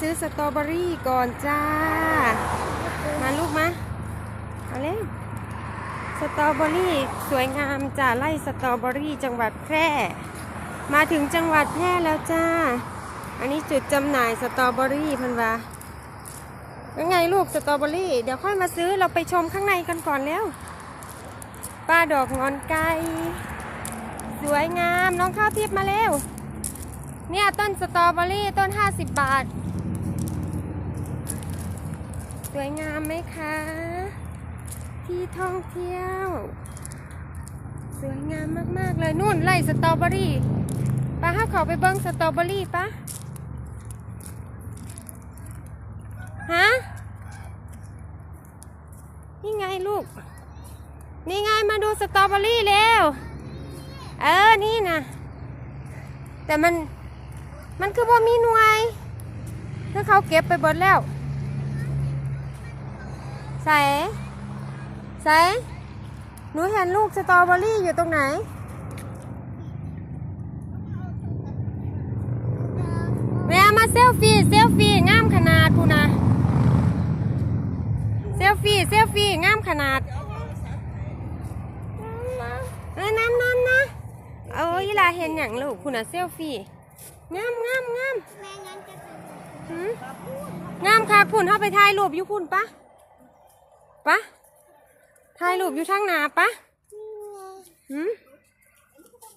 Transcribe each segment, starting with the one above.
ซื้อสตรอเบอรี่ก่อนจ้า มาลูกมาเอาเร็วสตรอเบอรี่สวยงามจ้าไล่สตรอเบอรี่จังหวัดแพร่ มาถึงจังหวัดแพร่แล้วจ้า อันนี้จุดจำหน่ายสตรอเบอรี่พันวายังไงลูกสตรอเบอรี่ เดี๋ยวค่อยมาซื้อเราไปชมข้างในกันก่อนแล้วป้าดอกงอนไก่สวยงามน้องข้าวทิพย์มาเร็วเนี่ยต้นสตรอเบอรี่ต้น 50 บาท วยงามไหมคะ ที่ท่องเที่ยว สวยงามมาก ๆ เลยนู่นไล่สตรอเบอรี่ป้าห้าเขาไปเบิ้งสตรอเบอรี่ปะฮะนี่ไงลูก นี่ไงมาดูสตรอเบอรี่เร็วเออ นี่นะแต่มัน มันคือบ่มีหน่วย คือเขาเก็บไปเบิดแล้ว ใส่ใส่หนูเห็นลูกสตรอเบอรี่อยู่ตรงไหนแม่มาเซลฟี่เซลฟี่งามขนาดพูนะเซลฟี่เซลฟี่งามขนาดเออน้ำน้ำนะเออยีหลาเห็นอย่างลูกคุณนะเซลฟี่งามงามงามแม่งั้นจะหืมงามค่ะคุณเข้าไปถ่ายรูปอยู่คุณปะ ปะถ่ายรูปอยู่ทางหนาปะหืม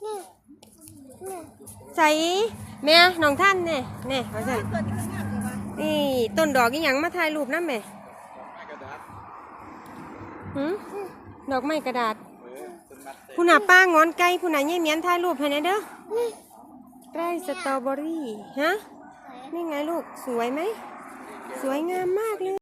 นี่นี่ใส่แม่น้องท่านเนี่ยเนี่ยเอาใส่นี่ต้นดอกอีหยังมาถ่ายรูปนั่นแม่หืมดอกไม้กระดาษผู้หน้าป้างอนไก่ผู้หน้าเยี่ยเมียนถ่ายรูปให้นะเด้อไร่สตรอเบอรี่ฮะนี่ไงลูกสวยไหม สวยงามมากเลย